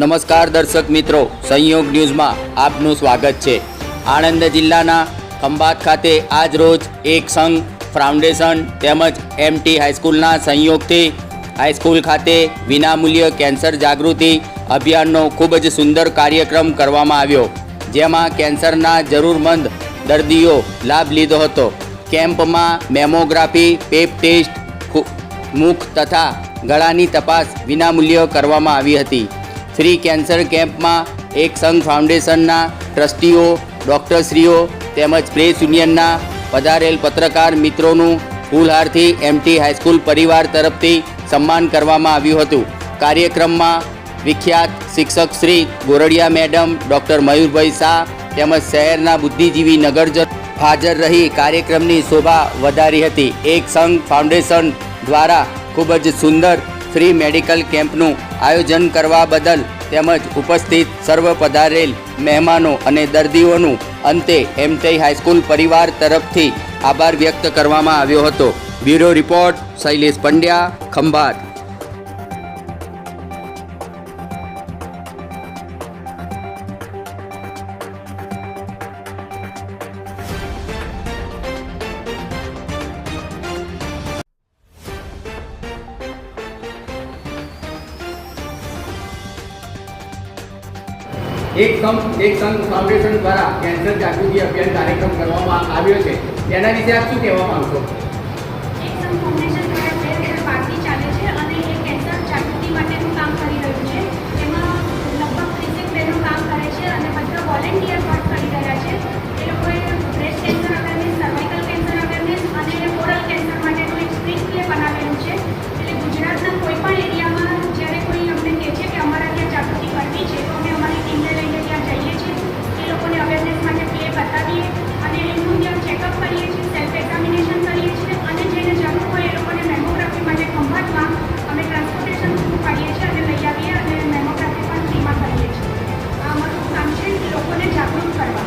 નમસ્કાર દર્શક મિત્રો, સંયોગ ન્યૂઝમાં આપનું સ્વાગત છે. આણંદ જિલ્લાના ખંભાત ખાતે આજ રોજ એક સંઘ ફાઉન્ડેશન તેમજ એમટી હાઈસ્કૂલના સંયોગથી હાઈસ્કૂલ ખાતે વિનામૂલ્ય કેન્સર જાગૃતિ અભિયાનનો ખૂબ જ સુંદર કાર્યક્રમ કરવામાં આવ્યો, જેમાં કેન્સરના જરૂરમંદ દર્દીઓ લાભ લીધો હતો. કેમ્પમાં મેમોગ્રાફી, પેપ ટેસ્ટ મુખ તથા ગળાની તપાસ વિનામૂલ્ય કરવામાં આવી હતી. ફ્રી કેન્સર કેમ્પમાં એક સંઘ ફાઉન્ડેશનના ટ્રસ્ટીઓ, ડૉક્ટરશ્રીઓ તેમજ પ્રેસ યુનિયનના પધારેલ પત્રકાર મિત્રોનું ફૂલહારથી એમટી હાઈસ્કૂલ પરિવાર તરફથી સન્માન કરવામાં આવ્યું હતું. કાર્યક્રમમાં વિખ્યાત શિક્ષક શ્રી ગોરડિયા મેડમ, ડૉક્ટર મયુરભાઈ શાહ તેમજ શહેરના બુદ્ધિજીવી નગરજન હાજર રહી કાર્યક્રમની શોભા વધારી હતી. એક સંઘ ફાઉન્ડેશન દ્વારા ખૂબ જ સુંદર ફ્રી મેડિકલ કેમ્પનું આયોજન કરવા બદલ તેમજ ઉપસ્થિત સર્વ પધારેલ મહેમાનો અને દર્દીઓનું અંતે એમટી હાઈસ્કૂલ પરિવાર તરફથી આભાર વ્યક્ત કરવામાં આવ્યો હતો. Bureau report Shailesh Pandya, Khambhat. એક સંઘ એક સંઘ ફાઉન્ડેશન દ્વારા કેન્સર જાગૃતિ અભિયાન કાર્યક્રમ કરવામાં આવ્યો છે. તેના વિશે આપ શું કહેવા માંગશો? ચેકઅપ કરીએ છીએ સેલ્ફ એક્ઝામિનેશન કરીએ છીએ અને જેને જરૂર હોય એ લોકોને મેમોગ્રાફી માટે ખંભાતમાં અમે ટ્રાન્સપોર્ટેશન પૂરું પાડીએ છીએ અને લઈ આવીએ અને મેમોગ્રાફી પણ ફ્રીમાં કરીએ છીએ. આ અમારું કામ છે લોકોને જાગૃત કરવા.